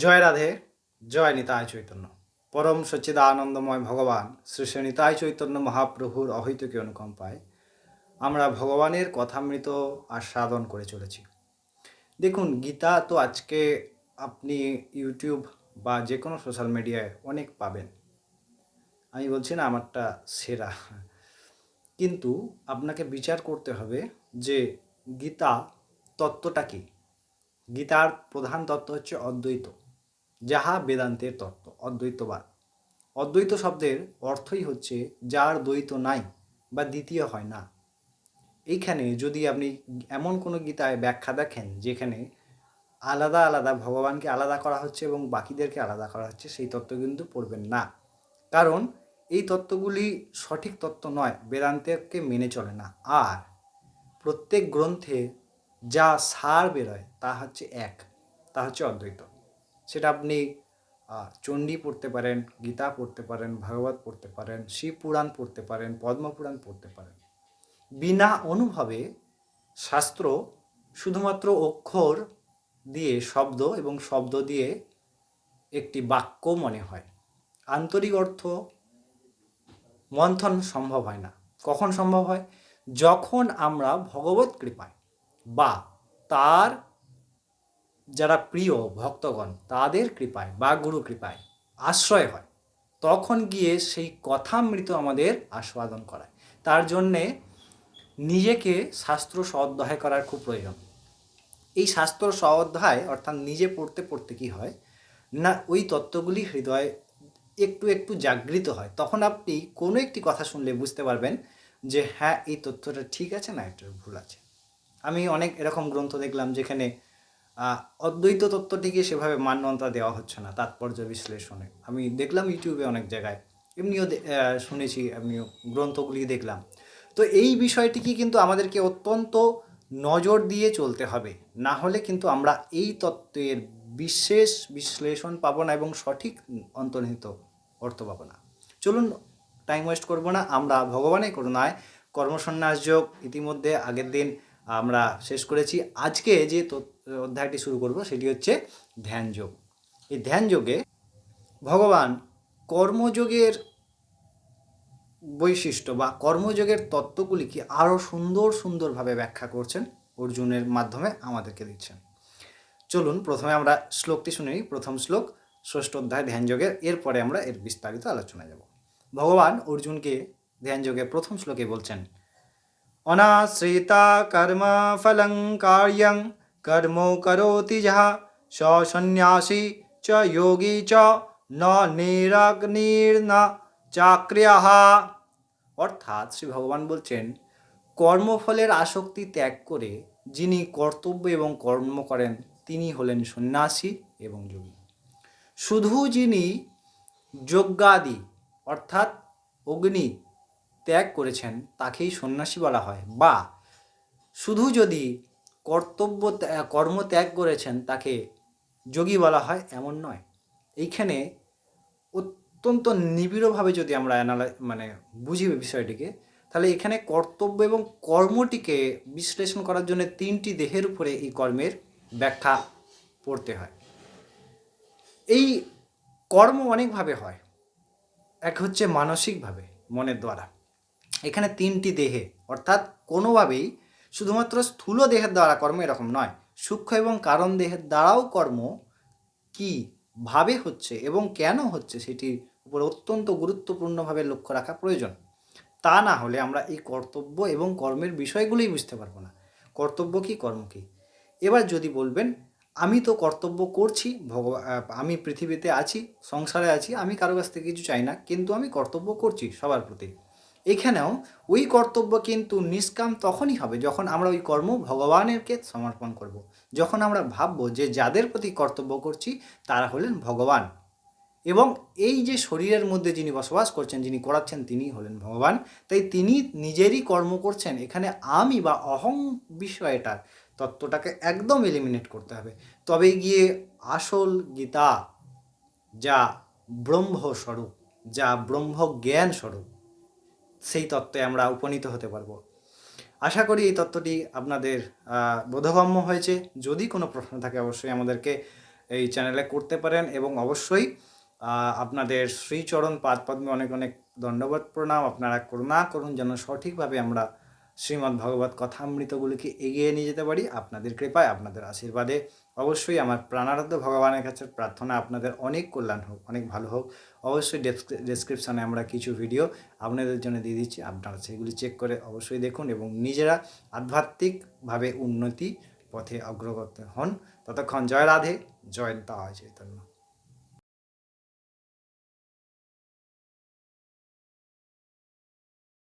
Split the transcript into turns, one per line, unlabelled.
জয় রাধে, জয় নিতায় চৈতন্য। পরম সচ্চিদানন্দময় ভগবান শ্রী শ্রী নিতায় চৈতন্য মহাপ্রভুর অহৈতুকী অনুকম্পায় আমরা ভগবানের কথামৃত আস্বাদন করে চলেছি। দেখুন, গীতা তো আজকে আপনি ইউটিউব বা যে কোনো সোশ্যাল মিডিয়ায় অনেক পাবেন। আমি বলছি না আমারটা সেরা। কিন্তু আপনাকে বিচার করতে হবে যে গীতা তত্ত্বটা কী? গীতার প্রধান তত্ত্ব হচ্ছে অদ্বৈত। যাহা বেদান্তের তত্ত্ব, অদ্বৈতবাদ। অদ্বৈত শব্দের অর্থই হচ্ছে, যার দ্বৈত নাই বা দ্বিতীয় হয় না। এইখানে যদি আপনি এমন কোনো গীতায় ব্যাখ্যা দেখেন, যেখানে আলাদা আলাদা ভগবানকে আলাদা করা হচ্ছে এবং বাকিদেরকে আলাদা করা হচ্ছে, সেই তত্ত্ব কিন্তু পড়বেন না। কারণ এই তত্ত্বগুলি সঠিক তত্ত্ব নয় বেদান্তকে মেনে চলে না। আর প্রত্যেক গ্রন্থে যা সার বেরোয়, তা হচ্ছে এক, তা হচ্ছে অদ্বৈত। সেটা আপনি চণ্ডী পড়তে পারেন, গীতা পড়তে পারেন, ভাগবত পড়তে পারেন, শিব পুরাণ পড়তে পারেন পদ্মপুরাণ পড়তে পারেন। বিনা অনুভবে শাস্ত্র শুধুমাত্র অক্ষর দিয়ে, শব্দ এবং শব্দ দিয়ে একটি বাক্য মনে হয়। আন্তরিক অর্থ মন্থন সম্ভব হয় না। কখন সম্ভব হয়? যখন আমরা ভগবত কৃপায় বা তার যারা প্রিয় ভক্তগণ, তাদের কৃপায় বা গুরু কৃপায় আশ্রয় হয়। তখন গিয়ে সেই কথামৃত আমাদের আস্বাদন করায়। তার জন্যে নিজেকে শাস্ত্র স্বাধ্যায় করার খুব প্রয়োজন। এই শাস্ত্র স্বাধ্যায় অর্থাৎ নিজে পড়তে পড়তে কি হয়? না, ওই তত্ত্বগুলি হৃদয়ে একটু একটু জাগৃত হয়। তখন আপনি কোনো একটি কথা শুনলে বুঝতে পারবেন যে হ্যাঁ এই তথ্যটা ঠিক আছে না এটা ভুল আছে। আমি অনেক এরকম গ্রন্থ দেখলাম যেখানে অদ্বৈত তত্ত্বটিকে সেভাবে মান্যতা দেওয়া হচ্ছে না, তাৎপর্য বিশ্লেষণে। আমি দেখলাম ইউটিউবে অনেক জায়গায়। এমনিও শুনেছি এমনিও গ্রন্থগুলি দেখলাম। তো এই বিষয়টিকে কিন্তু আমাদেরকে অত্যন্ত নজর দিয়ে চলতে হবে। না হলে কিন্তু আমরা এই তত্ত্বের বিশেষ বিশ্লেষণ পাবো না এবং সঠিক অন্তর্নিহিত অর্থ পাবো না। চলুন টাইম ওয়েস্ট করব না। আমরা ভগবানের করুণায় কর্মসন্ন্যাস যোগ ইতিমধ্যে আগের দিন আমরা শেষ করেছি। আজকে যে অধ্যায়টি শুরু করব সেটি হচ্ছে ধ্যানযোগ এই ধ্যানযোগে ভগবান কর্মযোগের বৈশিষ্ট্য বা কর্মযোগের তত্ত্বগুলিকে আরও সুন্দর সুন্দরভাবে ব্যাখ্যা করছেন অর্জুনের মাধ্যমে আমাদেরকে দিচ্ছেন। চলুন প্রথমে আমরা শ্লোকটি শুনে। নিই প্রথম শ্লোক, ষষ্ঠ অধ্যায় ধ্যানযোগের এরপরে আমরা এর বিস্তারিত আলোচনা যাব। ভগবান অর্জুনকে ধ্যানযোগের প্রথম শ্লোকে বলছেন অনাশ্রিতা কর্ম ফলং কার্যং কর্ম করোতি যাহা সন্ন্যাসী চ যোগী চ ন নিরাগ্নির্ন চাক্রিয়াহ অর্থাৎ শ্রী ভগবান বলছেন, কর্মফলের আসক্তি ত্যাগ করে যিনি কর্তব্য এবং কর্ম করেন, তিনি হলেন সন্ন্যাসী এবং যোগী। শুধু যিনি যজ্ঞাদি, অর্থাৎ অগ্নি ত্যাগ করেছেন, তাকেই সন্ন্যাসী বলা হয়। বা শুধু যদি কর্তব্য কর্ম ত্যাগ করেছেন, তাকে যোগী বলা হয়, এমন নয়। এইখানে অত্যন্ত নিবিড়ভাবে যদি আমরা অ্যানালাই মানে বুঝি বিষয়টিকে, তাহলে এখানে কর্তব্য এবং কর্মটিকে বিশ্লেষণ করার জন্য তিনটি দেহের উপরে এই কর্মের ব্যাখ্যা পড়তে হয়। এই কর্ম অনেকভাবে হয়। এক হচ্ছে মানসিকভাবে, মনের দ্বারা। এখানে তিনটি দেহে, অর্থাৎ কোনোভাবেই শুধুমাত্র স্থূল দেহের দ্বারা কর্ম এরকম নয়, সূক্ষ্ম এবং কারণ দেহের দ্বারাও কর্ম কি, ভাবে হচ্ছে এবং কেন হচ্ছে সেটির উপর অত্যন্ত গুরুত্বপূর্ণভাবে লক্ষ্য রাখা প্রয়োজন। তা না হলে আমরা এই কর্তব্য এবং কর্মের বিষয়গুলোই বুঝতে পারব না। কর্তব্য কি, কর্ম কি? এবার যদি বলবেন, আমি তো কর্তব্য করছি ভগবান আমি পৃথিবীতে আছি, সংসারে আছি, আমি কারও কাছ থেকে কিছু চাই না, কিন্তু আমি কর্তব্য করছি সবার প্রতি। এখানেও ওই কর্তব্য কিন্তু নিষ্কাম তখনই হবে যখন আমরা ওই কর্ম ভগবানেরকে সমর্পণ করব। যখন আমরা ভাববো যে যাদের প্রতি কর্তব্য করছি, তারা হলেন ভগবান। এবং এই যে শরীরের মধ্যে যিনি বসবাস করছেন, যিনি করাচ্ছেন তিনি হলেন ভগবান। তাই তিনি নিজেরই কর্ম করছেন। এখানে আমি বা অহং বিষয়টার তত্ত্বটাকে একদম এলিমিনেট করতে হবে। তবেই গিয়ে আসল গীতা যা ব্রহ্মস্বরূপ, যা ব্রহ্ম জ্ঞান স্বরূপ সেই তত্ত্বে আমরা উপনীত হতে পারব। আশা করি এই তত্ত্বটি আপনাদের বোধগম্য হয়েছে। যদি কোনো প্রশ্ন থাকে, অবশ্যই আমাদেরকে এই চ্যানেলে করতে পারেন এবং অবশ্যই আপনাদের শ্রীচরণ পাদ পদ্মে অনেক অনেক দণ্ডবত প্রণাম। আপনারা করুণা করুন যেন সঠিকভাবে আমরা শ্রীমদ্ ভগবত কথামৃতগুলিকে এগিয়ে নিয়ে যেতে পারি। আপনাদের কৃপায়, আপনাদের আশীর্বাদে অবশ্যই আমার প্রাণারাধ্য ভগবানের কাছে প্রার্থনা, আপনাদের অনেক কল্যাণ হোক, অনেক ভালো হোক। অবশ্যই ডেসক্রিপশানে আমরা কিছু ভিডিও আপনাদের জন্য দিয়ে দিচ্ছি, আপনারা সেগুলি চেক করে অবশ্যই দেখুন এবং নিজেরা আধ্যাত্মিকভাবে উন্নতি পথে অগ্রগত হন। ততক্ষণ জয় রাধে, জয় তা চৈতন্য।